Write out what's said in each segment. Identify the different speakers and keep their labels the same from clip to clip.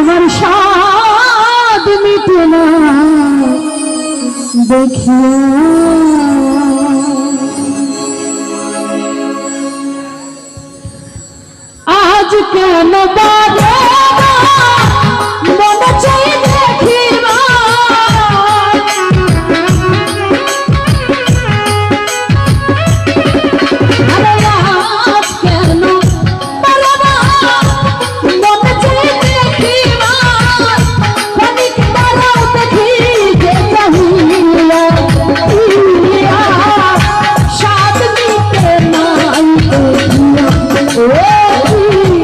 Speaker 1: আমার সাদ মিটে না। দেখিয়া আজ কেন বাধা Ooh.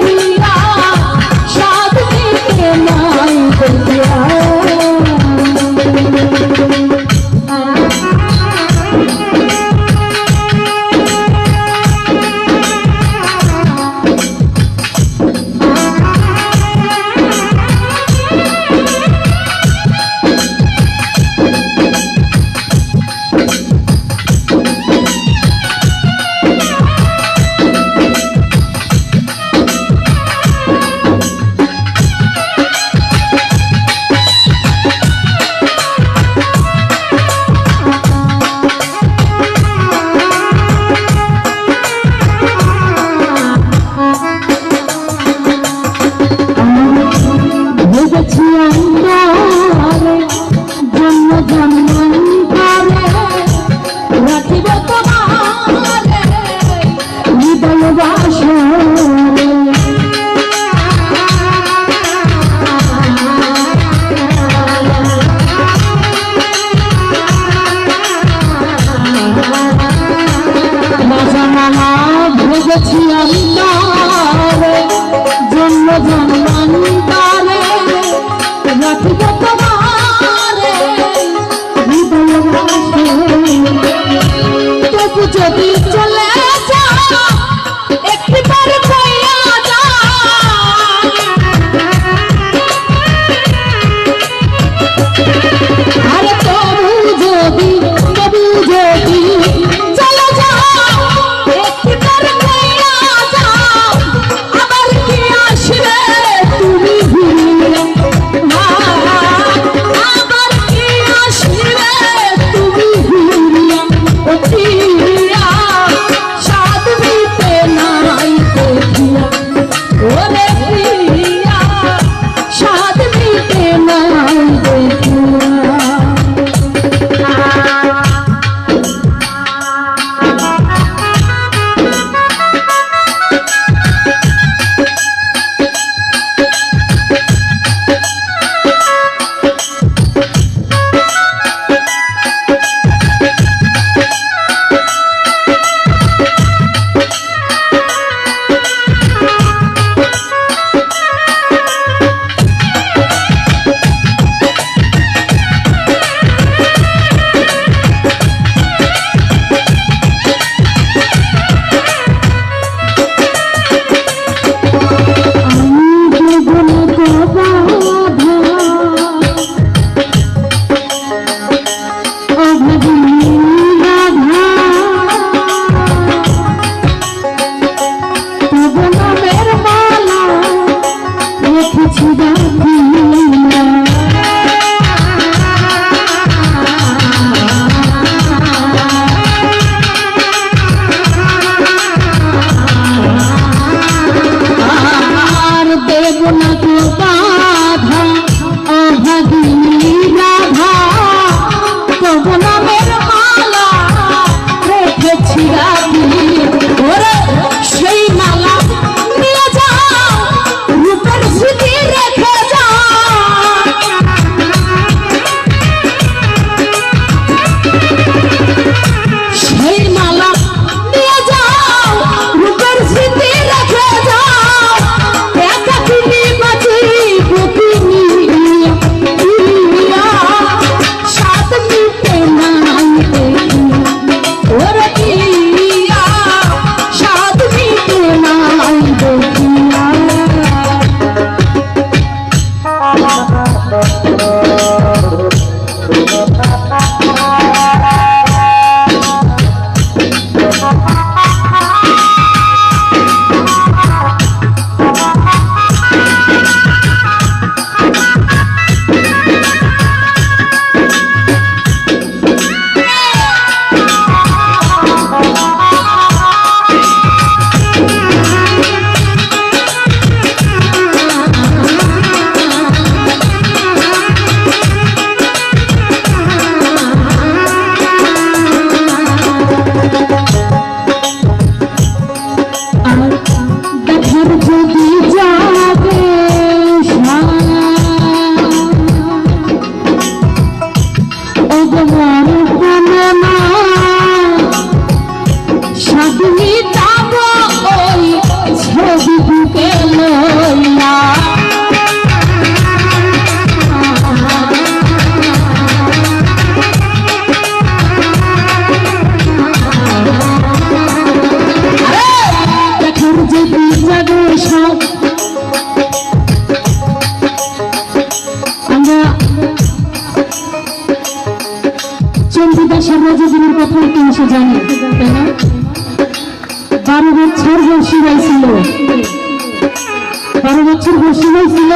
Speaker 1: বারো বছর বসে হয়েছিল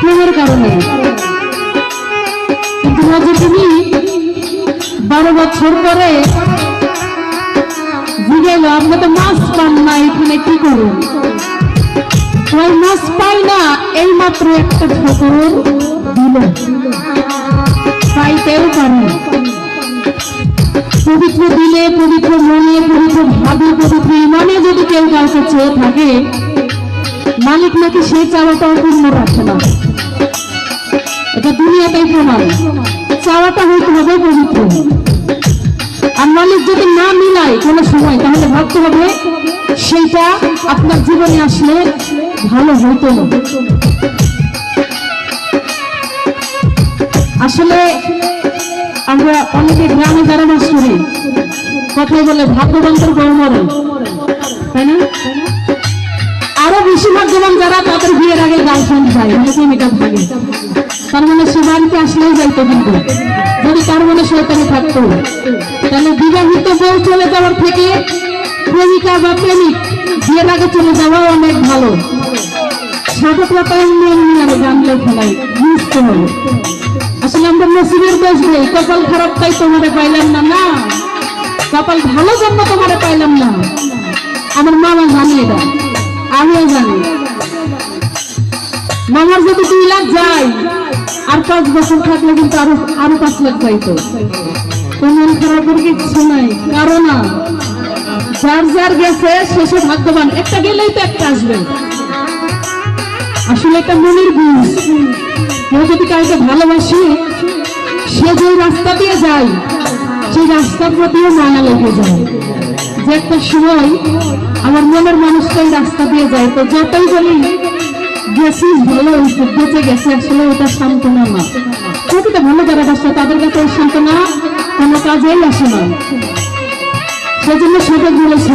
Speaker 1: প্রেমের কারণে। কিন্তু রজদিনী বারো বছর পরে জিগেল আপনি তো মাছ পান না, এখানে কি করুন ওই মাছ পাই না এই মাত্র একটা ঠোকর দিল। পাইতেও পবিত্র দিলে পবিত্র মনে, পবিত্র ভাবে পবিত্র ইমানে যদি কেউ কাউকে চেয়ে থাকে মালিক নাকি সেই চাওয়াটাও পূর্ণ রাখে না। এটা দুনিয়াটাই প্রমাণ। চাওয়াটা হইতে হবে পবিত্র। আর মালিক যদি না মিলায় কোনো সময়, তাহলে ভাবতে হবে, সেইটা আপনার জীবনে আসলে ভালো হতো না। আসলে আমরা অনেকে গ্রামে যারা বাস করি, কথাই বলে ভাগ্যবন্তর গরু মরে তাই না? আরও বেশি ভাগ্যবান যারা, তাদের বিয়ের আগে গার্লফ্রেন্ড যায় অনেকে মেকআপ থাকে। তার মানে সে বাড়িতে আসলেই যাইতো কিন্তু যদি তার মনে শয়তানি থাকতো, তাহলে বিবাহিত বউ চলে যাওয়ার থেকে প্রেমিকা বা প্রেমিক বিয়ের আগে চলে যাওয়া অনেক ভালো। বুঝতে হবে। আসলে আমরা কপাল পাইলাম না না। কপাল ভালো জন্য তোমারে পাইলাম না। আমার মামা জানে এটা। যদি দুই লাখ আর পাঁচ বছর থাকলে কিন্তু আরও আরও পাঁচ লাখ খারাপের নাই যার যার গেছে ভাগ্যবান। একটা গেলেই তো একটা আসবে। আসলে এটা মনের গুণ কেউ যদি কাউকে ভালোবাসি, সে যে রাস্তা দিয়ে যায়, সেই রাস্তার প্রতিও মায়া লেগে যায়। যে একটা সময় আমার মনের মানুষটাই রাস্তা দিয়ে যায়। তো যতই বলি, গেছি, ভালো হয়েছে, বেঁচে গেছে, আসলে ওটা সান্ত্বনা না। প্রতিটা ভালো যারা রাস্তা তাদের কাছে ওই সান্ত্বনা কোনো কাজেই আসে না। সেজন্য সেটা বলেছে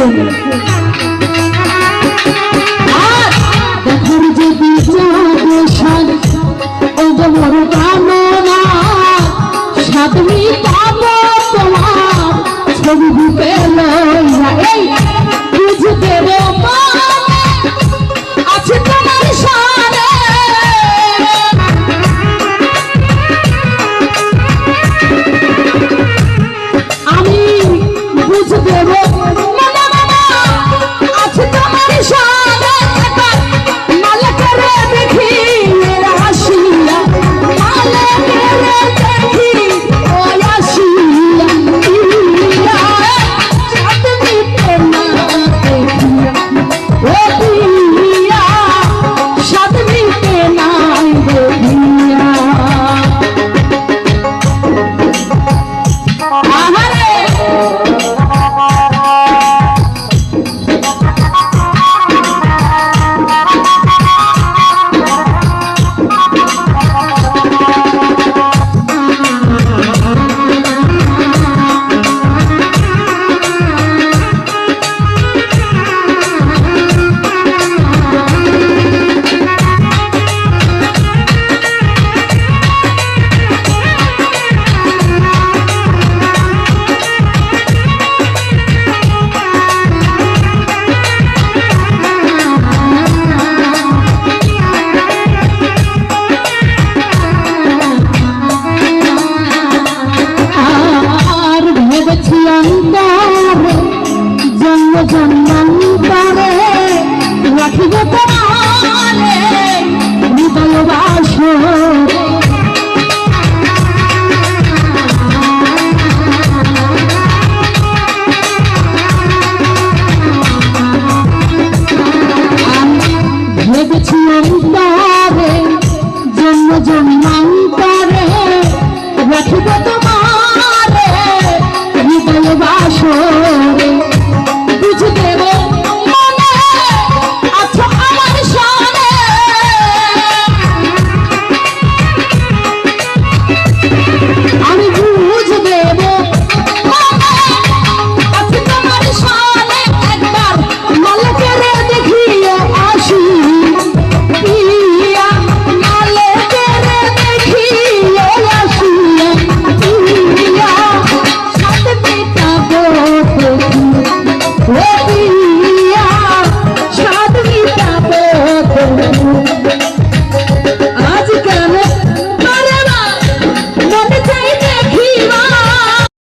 Speaker 1: Oh